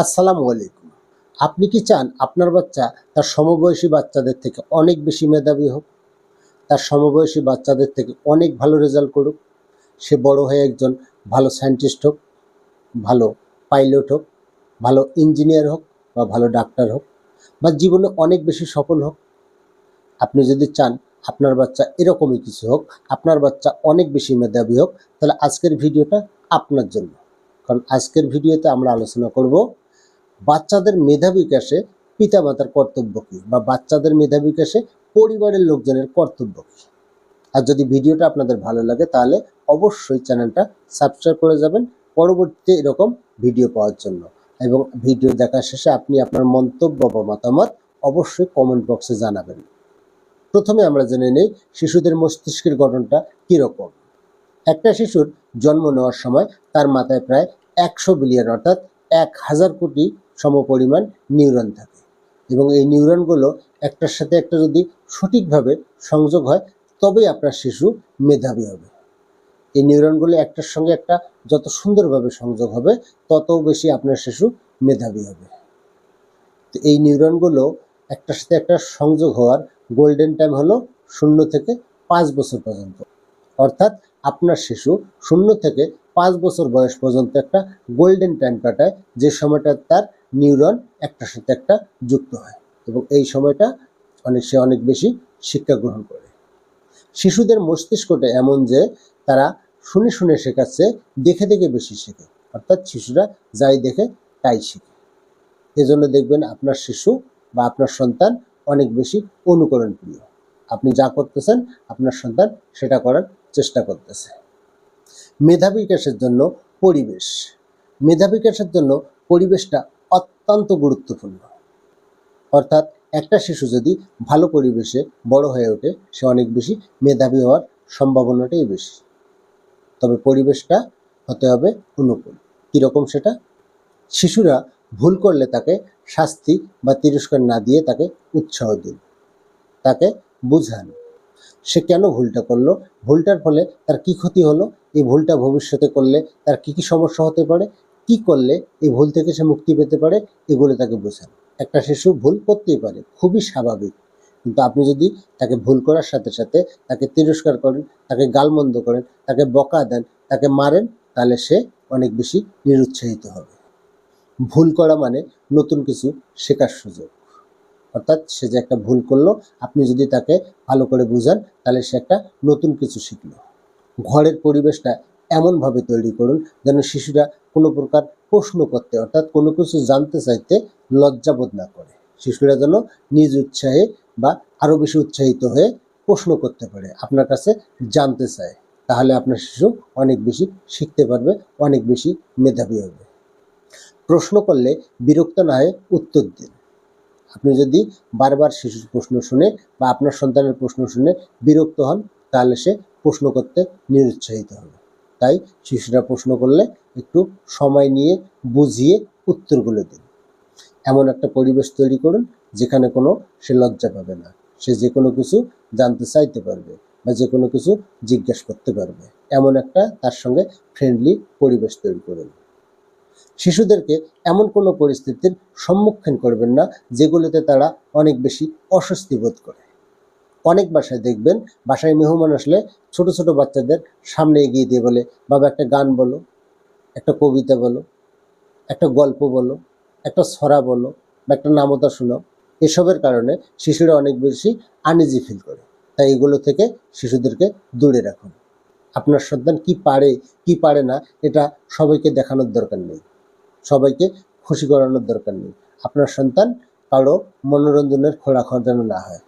আসসালামু আলাইকুম। আপনি কি চান আপনার বাচ্চা তার সমবয়সী বাচ্চাদের থেকে অনেক বেশি মেধাবী হোক? তার সমবয়সী বাচ্চাদের থেকে অনেক ভালো রেজাল্ট করুক। সে বড় হয়ে একজন ভালো সায়েন্টিস্ট হোক, ভালো পাইলট হোক, ভালো ইঞ্জিনিয়ার হোক বা ভালো ডাক্তার হোক বা জীবনে অনেক বেশি সফল হোক। আপনি যদি চান আপনার বাচ্চা এরকমই কিছু হোক, আপনার বাচ্চা অনেক বেশি মেধাবী হোক, তাহলে আজকের ভিডিওটা আপনার জন্য। কারণ আজকের ভিডিওতে আমরা আলোচনা করব বাচ্চাদের মেধা বিকাশে পিতামাতার কর্তব্য কী বা বাচ্চাদের মেধা বিকাশে পরিবারের লোকজনের কর্তব্য কী? আর যদি ভিডিওটা আপনাদের ভালো লাগে তাহলে অবশ্যই চ্যানেলটা সাবস্ক্রাইব করে যাবেন পরবর্তীতে এরকম ভিডিও পাওয়ার জন্য। এবং ভিডিও দেখার শেষে আপনি আপনার মন্তব্য বা মতামত অবশ্যই কমেন্ট বক্সে জানাবেন। প্রথমে আমরা জেনে নেই শিশুদের মস্তিষ্কের গঠনটা কীরকম। একটা শিশুর জন্ম নেওয়ার সময় তার মাথায় প্রায় একশো বিলিয়ন অর্থাৎ এক হাজার কোটি সমপরিমাণ নিউরন থাকে। এবং এই নিউরনগুলো একটার সাথে একটা যদি সঠিকভাবে সংযোগ হয়, তবেই আপনার শিশু মেধাবী হবে। এই নিউরনগুলো একটার সঙ্গে একটা যত সুন্দরভাবে সংযোগ হবে তত বেশি আপনার শিশু মেধাবী হবে। তো এই নিউরনগুলো একটার সাথে একটা সংযোগ হওয়ার গোল্ডেন টাইম হলো শূন্য থেকে পাঁচ বছর পর্যন্ত। অর্থাৎ আপনার শিশু শূন্য থেকে পাঁচ বছর বয়স পর্যন্ত একটা গোল্ডেন টাইম কাটায়, যে সময়টা তার নিউরন একটার সাথে একটা যুক্ত হয় এবং এই সময়টা অনেক, সে অনেক বেশি শিক্ষা গ্রহণ করে। শিশুদের মস্তিষ্কটা এমন যে তারা শুনে শুনে শেখাচ্ছে, দেখে দেখে বেশি শেখে। অর্থাৎ শিশুরা যাই দেখে তাই শেখে। এজন্য দেখবেন আপনার শিশু বা আপনার সন্তান অনেক বেশি অনুকরণ প্রিয় আপনি যা করতেছেন, আপনার সন্তান সেটা করার চেষ্টা করতেছে। মেধা বিকাশের জন্য পরিবেশ। মেধা বিকাশের জন্য পরিবেশটা অত্যন্ত গুরুত্বপূর্ণ। অর্থাৎ একটা শিশু যদি ভালো পরিবেশে বড় হয়ে ওঠে, সে অনেক বেশি মেধাবী হওয়ার সম্ভাবনাটাই বেশি। তবে পরিবেশটা হতে হবে অনুকূল। কীরকম সেটা? শিশুরা ভুল করলে তাকে শাস্তি বা তিরস্কার না দিয়ে তাকে উৎসাহ দিন। তাকে বুঝান, সে কেন ভুলটা করল? ভুলটার ফলে তার কি ক্ষতি হলো? এই ভুলটা ভবিষ্যতে করলে তার কি কি সমস্যা হতে পারে? কি করলে এই ভুল থেকে সে মুক্তি পেতে পারে, এগুলো তাকে বোঝান। একটা শিশু ভুল করতেই পারে, খুবই স্বাভাবিক। কিন্তু আপনি যদি তাকে ভুল করার সাথে সাথে তাকে তিরস্কার করেন, তাকে গালমন্দ করেন, তাকে বকা দেন, তাকে মারেন, তাহলে সে অনেক বেশি নিরুৎসাহিত হবে। ভুল করা মানে নতুন কিছু শেখার সুযোগ। অর্থাৎ সে যে একটা ভুল করল, আপনি যদি তাকে ভালো করে বুঝান, তাহলে সে একটা নতুন কিছু শিখলো। ঘরের পরিবেশটা এমনভাবে তৈরি করুন যেন শিশুরা কোনো প্রকার প্রশ্ন করতে, অর্থাৎ কোনো কিছু জানতে চাইতে লজ্জাবোধ না করে। শিশুরা যেন নিজ উৎসাহে বা আরও বেশি উৎসাহিত হয়ে প্রশ্ন করতে পারে, আপনার কাছে জানতে চায়। তাহলে আপনার শিশু অনেক বেশি শিখতে পারবে, অনেক বেশি মেধাবী হবে। প্রশ্ন করলে বিরক্ত না হয়ে উত্তর দিন। আপনি যদি বারবার শিশুর প্রশ্ন শুনে বা আপনার সন্তানের প্রশ্ন শুনে বিরক্ত হন, তাহলে সে প্রশ্ন করতে নিরুৎসাহিত হবে। তাই শিশুরা প্রশ্ন করলে একটু সময় নিয়ে বুঝিয়ে উত্তরগুলো দিন। এমন একটা পরিবেশ তৈরি করুন যেখানে কোনো সে লজ্জা পাবে না। সে যে কোনো কিছু জানতে চাইতে পারবে বা যে কোনো কিছু জিজ্ঞেস করতে পারবে। এমন একটা তার সঙ্গে ফ্রেন্ডলি পরিবেশ তৈরি করুন। শিশুদেরকে এমন কোনো পরিস্থিতির সম্মুখীন করবেন না যেগুলোতে তারা অনেক বেশি অস্বস্তি বোধ করে। অনেক বাসায় দেখবেন, বাসায় মেহমান আসলে ছোট ছোট বাচ্চাদের সামনে এগিয়ে দিয়ে বলে, বাবা, একটা গান বলো, একটা কবিতা বলো, একটা গল্প বলো, একটা ছড়া বলো বা একটা নামতা শোনাও। এসবের কারণে শিশুরা অনেক বেশি আনইজি ফিল করে। তাই এগুলো থেকে শিশুদেরকে দূরে রাখুন। আপনার সন্তান কি পারে কি পারে না, এটা সবাইকে দেখানোর দরকার নেই। সবাইকে খুশি করানোর দরকার নেই। আপনার সন্তান কারও মনোরঞ্জনের খোরাখর যেন না হয়।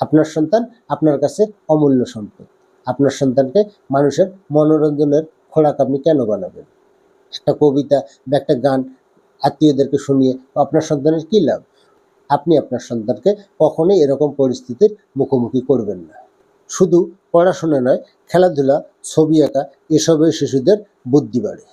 আপনার সন্তান আপনার কাছে অমূল্য সম্পদ। আপনার সন্তানকে মানুষের মনোরঞ্জনের খোরাক আপনি কেন বানাবেন? একটা কবিতা বা একটা গান আত্মীয়দেরকে শুনিয়ে আপনার সন্তানের কী লাভ? আপনি আপনার সন্তানকে কখনোই এরকম পরিস্থিতির মুখোমুখি করবেন না। শুধু পড়াশোনা নয়, খেলাধুলা, ছবি আঁকা এসবের শিশুদের বুদ্ধি বাড়ে।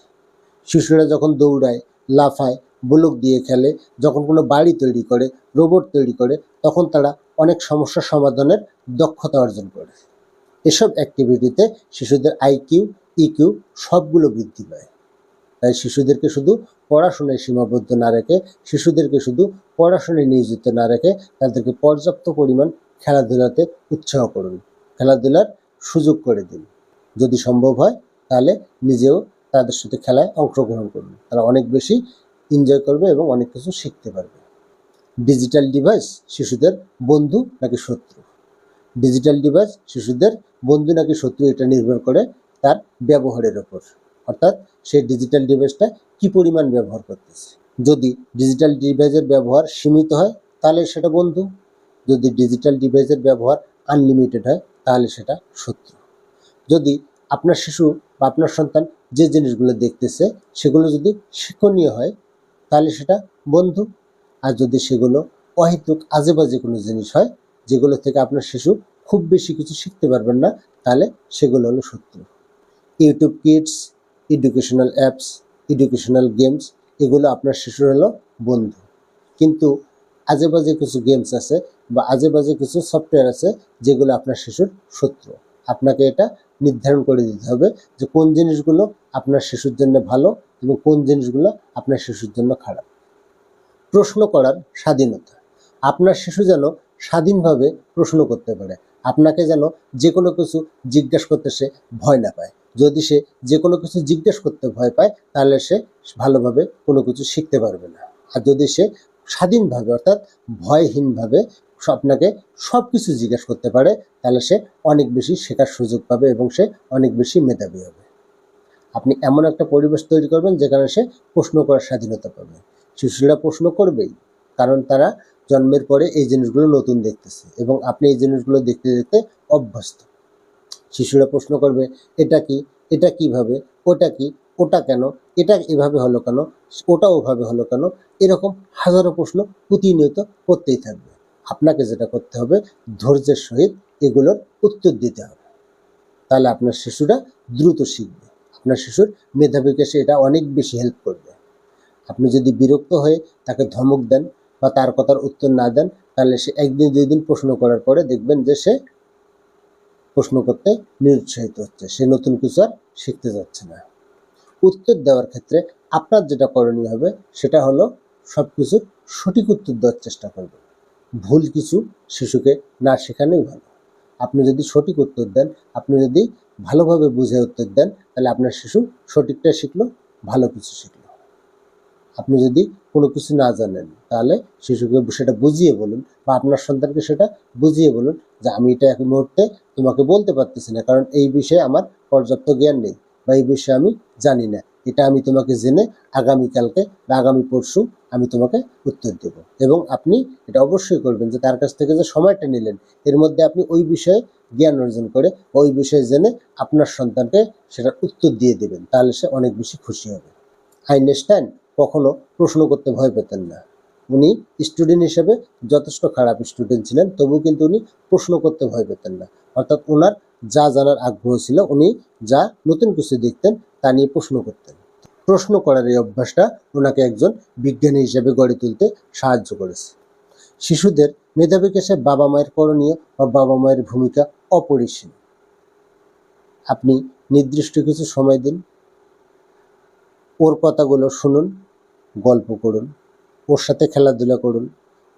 শিশুরা যখন দৌড়ায়, লাফায়, ব্লক দিয়ে খেলে, যখন কোনো বাড়ি তৈরি করে, রোবট তৈরি করে, তখন তারা অনেক সমস্যা সমাধানের দক্ষতা অর্জন করে এসব অ্যাক্টিভিটিতে শিশুদের আইকিউ ইকিউ সবগুলো বৃদ্ধি পায়। তাই শিশুদেরকে শুধু পড়াশোনায় সীমাবদ্ধ না রেখে, শিশুদেরকে শুধু পড়াশোনায় নিয়োজিত না রেখে তাদেরকে পর্যাপ্ত পরিমাণ খেলাধুলাতে উৎসাহ করুন। খেলাধুলার সুযোগ করে দিন। যদি সম্ভব হয়, তাহলে নিজেও তাদের সাথে খেলায় অংশগ্রহণ করুন। তারা অনেক বেশি এনজয় করবে এবং অনেক কিছু শিখতে পারবে। ডিজিটাল ডিভাইস শিশুদের বন্ধু নাকি শত্রু? ডিজিটাল ডিভাইস শিশুদের বন্ধু নাকি শত্রু এটা নির্ভর করে তার ব্যবহারের ওপর অর্থাৎ সেই ডিজিটাল ডিভাইসটা কি পরিমাণ ব্যবহার করতেছে? যদি ডিজিটাল ডিভাইসের ব্যবহার সীমিত হয়, তাহলে সেটা বন্ধু। যদি ডিজিটাল ডিভাইসের ব্যবহার আনলিমিটেড হয়, তাহলে সেটা শত্রু। যদি আপনার শিশু বা আপনার সন্তান যে জিনিসগুলো দেখতেছে, সেগুলো যদি শিক্ষণীয় হয়, তাহলে সেটা বন্ধু। আর যদি সেগুলো অহেতুক আজে বাজে কোনো জিনিস হয়, যেগুলো থেকে আপনার শিশু খুব বেশি কিছু শিখতে পারবেন না, তাহলে সেগুলো হলো শত্রু। YouTube kids educational apps educational games এগুলো আপনার শিশুর হলো বন্ধু। কিন্তু আজে বাজে কিছু গেমস আছে বা আজে বাজে কিছু সফটওয়্যার আছে, যেগুলো আপনার শিশুর শত্রু। আপনাকে এটা নির্ধারণ করে দিতে হবে যে কোন জিনিসগুলো আপনার শিশুর জন্য ভালো এবং কোন জিনিসগুলো আপনার শিশুর জন্য খারাপ। প্রশ্ন করার স্বাধীনতা। আপনার শিশু যেন স্বাধীনভাবে প্রশ্ন করতে পারে। আপনাকে যেন যে কোনো কিছু জিজ্ঞাসা করতে সে ভয় না পায়। যদি সে যে কোনো কিছু জিজ্ঞেস করতে ভয় পায়, তাহলে সে ভালোভাবে কোনো কিছু শিখতে পারবে না। আর যদি সে স্বাধীনভাবে, অর্থাৎ ভয়হীনভাবে আপনাকে সব কিছু জিজ্ঞেস করতে পারে, তাহলে সে অনেক বেশি শেখার সুযোগ পাবে এবং সে অনেক বেশি মেধাবী হবে। আপনি এমন একটা পরিবেশ তৈরি করবেন যেখানে সে প্রশ্ন করার স্বাধীনতা পাবে। শিশুরা প্রশ্ন করবেই, কারণ তারা জন্মের পরে এই জিনিসগুলো নতুন দেখতেছে এবং আপনি এই জিনিসগুলো দেখতে দেখতে অভ্যস্ত। শিশুরা প্রশ্ন করবে, এটা কি? এটা কীভাবে? ওটা কি? ওটা কেন? এটা এভাবে হলো কেন? ওটা ওভাবে হলো কেন? এরকম হাজারো প্রশ্ন প্রতিনিয়ত করতেই থাকবে। আপনাকে যেটা করতে হবে, ধৈর্যের সহিত এগুলোর উত্তর দিতে হবে। তাহলে আপনার শিশুরা দ্রুত শিখবে। আপনার শিশুর মেধা বিকাশে এটা অনেক বেশি হেল্প করবে। আপনি যদি বিরক্ত হয়ে তাকে ধমক দেন বা তার কথার উত্তর না দেন, তাহলে সে একদিন, দুই দিন প্রশ্ন করার পরে দেখবেন যে সে প্রশ্ন করতে নিরুৎসাহিত হচ্ছে। সে নতুন কিছু আর শিখতে যাচ্ছে না। উত্তর দেওয়ার ক্ষেত্রে আপনার যেটা করণীয় হবে, সেটা হলো সব কিছুর সঠিক উত্তর দেওয়ার চেষ্টা করবে ভুল কিছু শিশুকে না শেখানোই ভালো। আপনি যদি সঠিক উত্তর দেন, আপনি যদি ভালোভাবে বুঝে উত্তর দেন, তাহলে আপনার শিশু সঠিকটা শিখলো, ভালো কিছু শিখলো। আপনি যদি কোনো কিছু না জানেন, তাহলে শিশুকে সেটা বুঝিয়ে বলুন বা আপনার সন্তানকে সেটা বুঝিয়ে বলুন যে আমি এটা এক মুহূর্তে তোমাকে বলতে পারতেছি না, কারণ এই বিষয়ে আমার পর্যাপ্ত জ্ঞান নেই বা এই বিষয়ে আমি জানি না। এটা আমি তোমাকে জেনে আগামীকালকে বা আগামী পরশু আমি তোমাকে উত্তর দেব। এবং আপনি এটা অবশ্যই করবেন যে তার কাছ থেকে যে সময়টা নিলেন, এর মধ্যে আপনি ওই বিষয়ে জ্ঞান অর্জন করে ওই বিষয়ে জেনে আপনার সন্তানকে সেটার উত্তর দিয়ে দেবেন, তাহলে সে অনেক বেশি খুশি হবে। আইনস্টাইন কখনো প্রশ্ন করতে ভয় পেতেন না। উনি স্টুডেন্ট হিসেবে যথেষ্ট খারাপ স্টুডেন্ট ছিলেন, তবুও কিন্তু উনি প্রশ্ন করতে ভয় পেতেন না। অর্থাৎ ওনার যা জানার আগ্রহ ছিল, উনি যা নতুন কিছু দেখতেন, তা নিয়ে প্রশ্ন করতেন। প্রশ্ন করার এই অভ্যাসটা ওনাকে একজন বিজ্ঞানী হিসেবে গড়ে তুলতে সাহায্য করেছে। শিশুদের মেধা বিকাশে বাবা মায়ের করণীয় বা বাবা মায়ের ভূমিকা অপরিসীম। আপনি নির্দিষ্ট কিছু সময় দিন, ওর কথাগুলো শুনুন গল্প করুন, ওর সাথে খেলাধুলা করুন,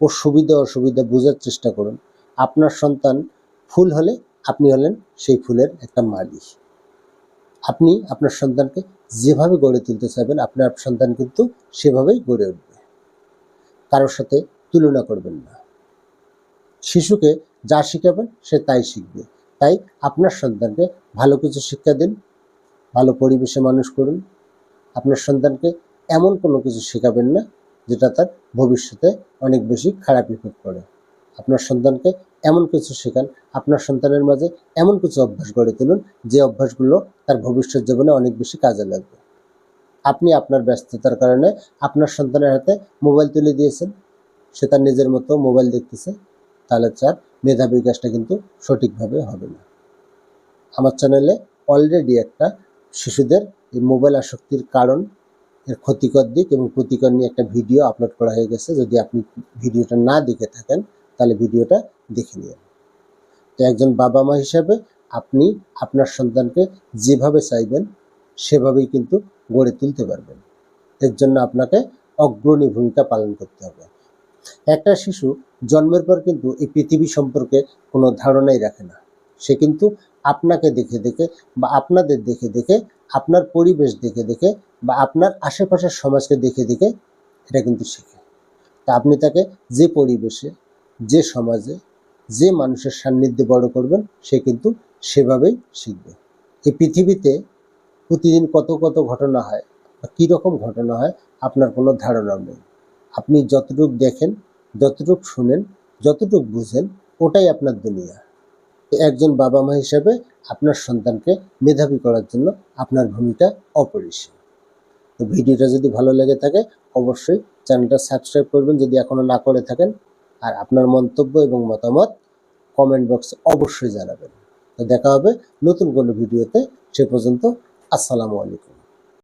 ওর সুবিধা অসুবিধা বোঝার চেষ্টা করুন। আপনার সন্তান ফুল হলে আপনি হলেন সেই ফুলের একটা মালি আপনি আপনার সন্তানকে যেভাবে গড়ে তুলতে চাইবেন, আপনার সন্তান কিন্তু সেভাবেই গড়ে উঠবে। কারোর সাথে তুলনা করবেন না। শিশুকে যা শিখাবেন সে তাই শিখবে। তাই আপনার সন্তানকে ভালো কিছু শিক্ষা দিন, ভালো পরিবেশে মানুষ করুন। আপনার সন্তানকে এমন কোনো কিছু শেখাবেন না যেটা তার ভবিষ্যতে অনেক বেশি খারাপ ইফেক্ট করে। আপনার সন্তানকে এমন কিছু শেখান, আপনার সন্তানের মাঝে এমন কিছু অভ্যাস গড়ে তুলুন, যে অভ্যাসগুলো তার ভবিষ্যৎ জীবনে অনেক বেশি কাজে লাগবে। আপনি আপনার ব্যস্ততার কারণে আপনার সন্তানের হাতে মোবাইল তুলে দিয়েছেন, সে তার নিজের মতো মোবাইল দেখতেছে, তাহলে তার মেধা বিকাশটা কিন্তু সঠিকভাবে হবে না। আমার চ্যানেলে অলরেডি একটা শিশুদের এই মোবাইল আসক্তির কারণ এর ক্ষতিকর দিক এবং প্রতিকর নিয়ে একটা ভিডিও আপলোড করা হয়ে গেছে। যদি আপনি ভিডিওটা না দেখে থাকেন, তাহলে ভিডিওটা দেখে নিন। তো একজন বাবা মা হিসাবে আপনি আপনার সন্তানকে যেভাবে চাইবেন, সেভাবেই কিন্তু গড়ে তুলতে পারবেন। এর জন্য আপনাকে অগ্রণী ভূমিকা পালন করতে হবে। একটা শিশু জন্মের পর কিন্তু এই পৃথিবী সম্পর্কে কোনো ধারণাই রাখে না। সে কিন্তু আপনাকে দেখে দেখে বা আপনাদের দেখে দেখে আপনার পরিবেশ দেখে দেখে বা আপনার আশেপাশের সমাজকে দেখে দেখে এটা কিন্তু শেখে। তা আপনি তাকে যে পরিবেশে, যে সমাজে, যে মানুষের সান্নিধ্যে বড় করবেন, সে কিন্তু সেভাবেই শিখবে। এই পৃথিবীতে প্রতিদিন কত কত ঘটনা হয় বা কীরকম ঘটনা হয় আপনার কোনো ধারণা নেই। আপনি যতটুক দেখেন, যতটুক শুনেন, যতটুক বুঝেন, ওটাই আপনার দুনিয়া। একজন বাবা মা হিসাবে আপনার সন্তানকে মেধাবী করার জন্য আপনার ভূমিকা অপরিসীম। তো ভিডিওটা যদি ভালো লেগে থাকে, অবশ্যই চ্যানেলটা সাবস্ক্রাইব করবেন। যদি এখনও না করে থাকেন আর আপনার মন্তব্য এবং মতামত কমেন্ট বক্সে অবশ্যই জানাবেন। তো দেখা হবে নতুন কোনো ভিডিওতে। সে পর্যন্ত আসসালামু আলাইকুম।